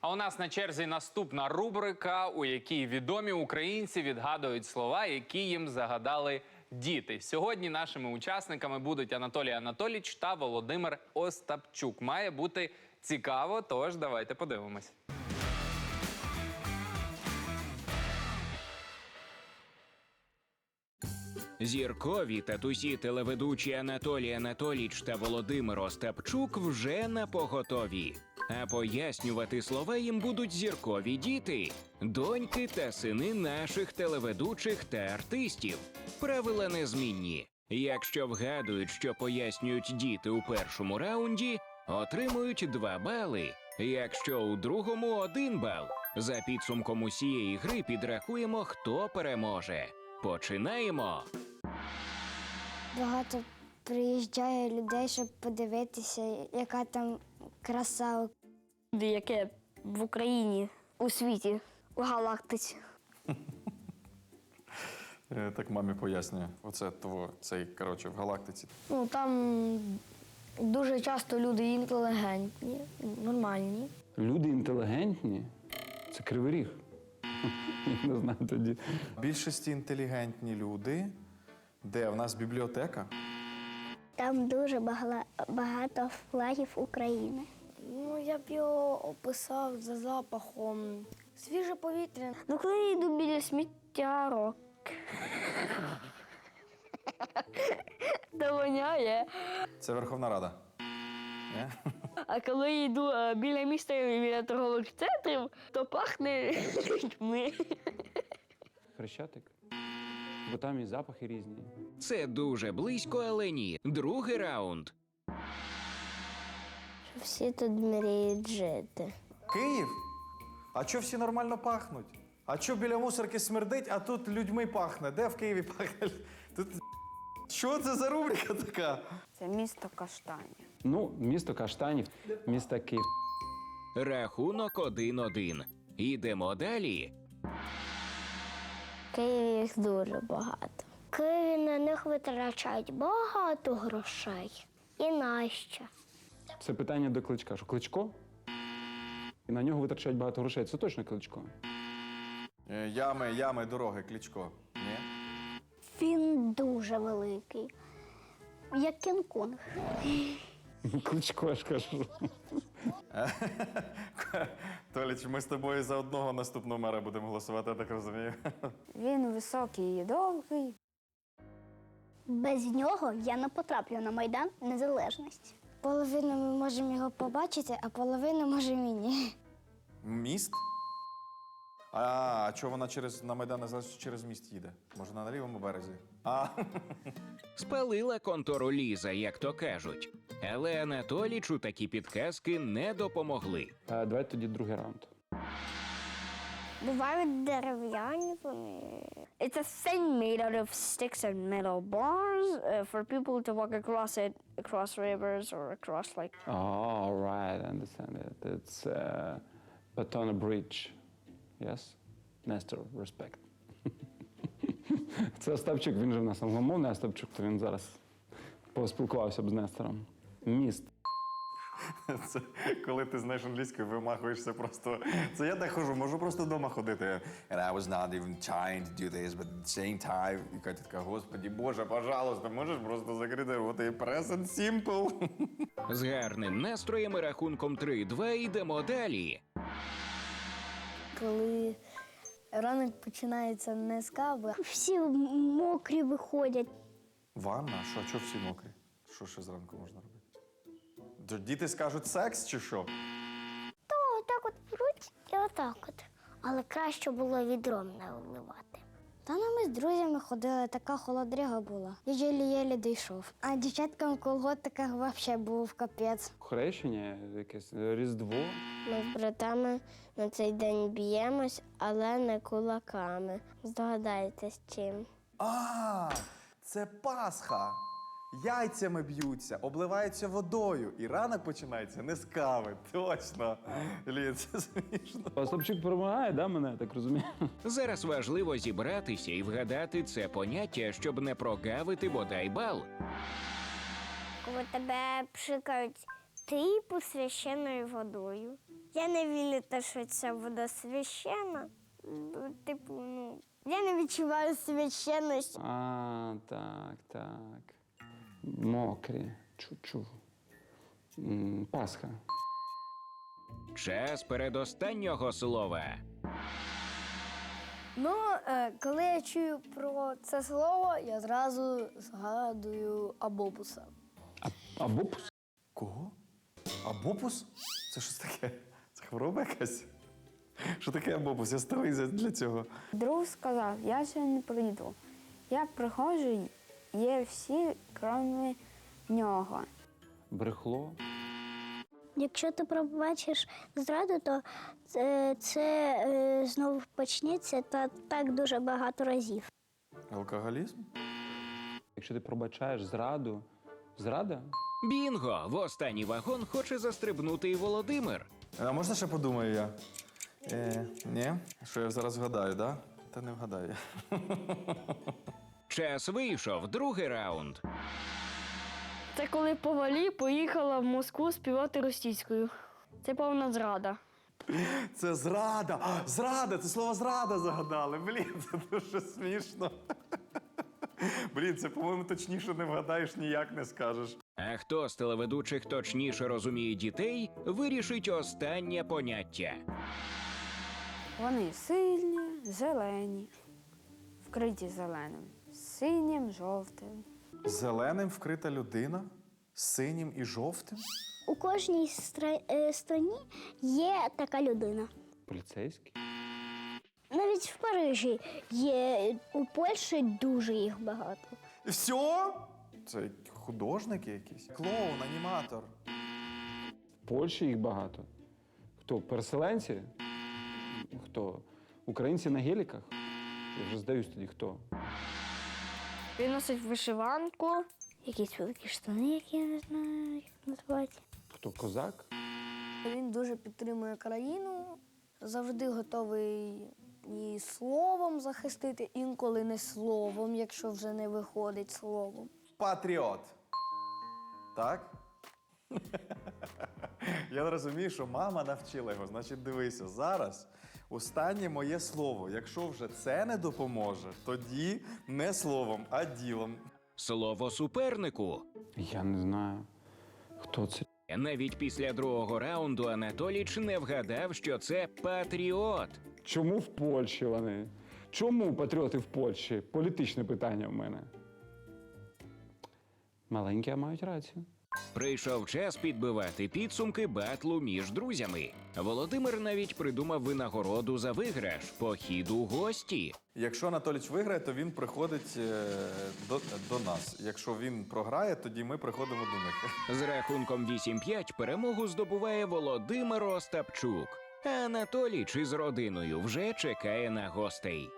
А у нас на черзі наступна рубрика, у якій відомі українці відгадують слова, які їм загадали діти. Сьогодні нашими учасниками будуть Анатолій Анатолійович та Володимир Остапчук. Має бути цікаво, тож давайте подивимось. Зіркові татусі телеведучі Анатолій Анатоліч та Володимир Остапчук вже на поготові. А пояснювати слова їм будуть зіркові діти, доньки та сини наших телеведучих та артистів. Правила незмінні. Якщо вгадують, що пояснюють діти у першому раунді, отримують 2 бали. Якщо у другому один бал. За підсумком усієї гри підрахуємо, хто переможе. Починаємо. Багато приїжджає людей, щоб подивитися, яка там краса. Яке в Україні, у світі, у галактиці. Е, Так мамі пояснює. Оце того, цей, коротше, в галактиці. Ну там дуже часто люди інтелігентні, нормальні. Люди інтелігентні це кривий ріг. Не знаю тоді. Більшості інтелігентні люди. Де? В нас бібліотека? Там дуже багато флагів України. Ну, я б його описав за запахом. Свіже повітря. Ну, коли я йду біля сміттярок. То воняє. Це Верховна Рада. Ні? А коли я йду е, біля міста і біля торгових центрів, то пахне людьми. Хрещатик. Бо там і запахи різні. Це дуже близько, але ні. Другий раунд. Всі тут мріють жити. Київ? А чо всі нормально пахнуть? А чо біля мусорки смердить, а тут людьми пахне? Де в Києві пахне? Тут... Що це за рубрика така? Це місто Каштанів. Ну, місто Каштанів, місто Київ. Рахунок 1-1. Ідемо далі. В Києві їх дуже багато. В Києві на них витрачають багато грошей. І нащо? Це питання до кличка. Що кличко? І на нього витрачають багато грошей. Це точно кличко. Е, Ями, ями, дороги, клічко. Ні? Він дуже великий. Як Кінг-Конг. Кличко, я ж кажу. Толіч, ми з тобою за одного наступного мера будемо голосувати, я так розумію. Він високий і довгий. Без нього я не потраплю на Майдан Незалежності. Половину ми можемо його побачити, а половину можемо і ні. Міст? А, а чого вона через на Майдан Незалежності через міст їде? Може, на лівому березі? А, Спалила контору Ліза, як то кажуть. Але Анатолічу такі підказки не допомогли. А, давайте тоді другий раунд. Бувають дерев'яні вони. It's a thing made out of sticks and metal bars uh, for people to walk across it, across rivers or across like. Oh, all right, I understand it. It's uh, Patona Bridge. Yes? Nestor, respect. Це Остапчук, він же в нас англомовний Остапчук, то він зараз поспілкувався б з Нестором. Міст. це коли ти знаєш англійську, вимахуєшся просто. Це я так хожу, можу просто вдома ходити. And I was not even trying to do this, but at the same time, і Катя така, господі, Боже, пожалуйста, можеш просто закрити рота і present simple. З гарним настроєм і рахунком 3-2 йдемо далі. Коли ранок починається не з кави, Всі мокрі виходять. Ванна? Що, що всі мокрі? Що ще зранку можна робити? Д- Діти скажуть секс чи що? То отак от беруть і отак от. Але краще було відром не вливати. Та ну ми з друзями ходили, така холодріга була. Я єлі-єлі дійшов. А дівчаткам в колготиках взагалі був капець. Хрещення, якесь Різдво. ми з братами на цей день б'ємось, але не кулаками. Здогадайтесь чим. А, це Пасха. Яйцями б'ються, обливаються водою, і ранок починається не з кави. Точно. Лін, це смішно. Остапчук перемагає, да, мене, так розумію? Зараз важливо зібратися і вгадати це поняття, щоб не прогавити бодай бал. Коли тебе пшикають типу священною водою. Я не вірю, те, що це буде священно. Бо, Типу, ну, я не відчуваю священності. А, так, так. Мокрі. Чу-чу. Пасха. Час передостаннього слова. Ну, е, коли я чую про це слово, я зразу згадую Абобуса. А бупус? Кого? Абопус? Це щось таке? Це хвороба якась? Що таке абопус? Я старий для цього. Друг сказав, я сьогодні не прийду. Я приходжу, є всі, крім нього. Брехло? Якщо ти пробачиш зраду, то це, це е, знову почнеться та так дуже багато разів. Алкоголізм? Якщо ти пробачаєш зраду, зрада? Бінго! В останній вагон хоче застрибнути і Володимир. А можна ще подумаю я? Е, ні? Що я зараз вгадаю, да? Та не вгадаю. Час вийшов, другий раунд. Це коли повалі поїхала в Москву співати російською. Це повна зрада. Це зрада! А, зрада! Це слово зрада загадали. Блін, це дуже смішно. Блін, це, по-моєму, точніше не вгадаєш, ніяк не скажеш. А хто з телеведучих точніше розуміє дітей, вирішить останнє поняття. Вони сильні, зелені, вкриті зеленим, синім, жовтим. Зеленим вкрита людина, синім і жовтим. У кожній стра- е, страні є така людина. Поліцейський? Навіть в Парижі є у Польщі дуже їх багато. Все? Це художники якісь. Клоун, аніматор. В Польщі їх багато. Хто? Переселенці? Хто? Українці на геліках? Я вже здаюсь тоді, хто? Він носить вишиванку. Якісь великі штани, які я не знаю, як називати. Хто козак? Він дуже підтримує країну, завжди готовий і словом захистити, інколи не словом, якщо вже не виходить словом. Патріот. Так? Я розумію, що мама навчила його. Значить, дивися, зараз останнє моє слово. Якщо вже це не допоможе, тоді не словом, а ділом. Слово супернику. Я не знаю. Хто це? Навіть після другого раунду Анатоліч не вгадав, що це патріот. Чому в Польщі вони? Чому патріоти в Польщі? Політичне питання в мене. Маленькі, а мають рацію. Прийшов час підбивати підсумки батлу між друзями. Володимир навіть придумав винагороду за виграш похід у гості. Якщо Анатоліч виграє, то він приходить е, до, до нас. Якщо він програє, тоді ми приходимо до них. З рахунком 8-5 перемогу здобуває Володимир Остапчук. А Анатоліч із родиною вже чекає на гостей.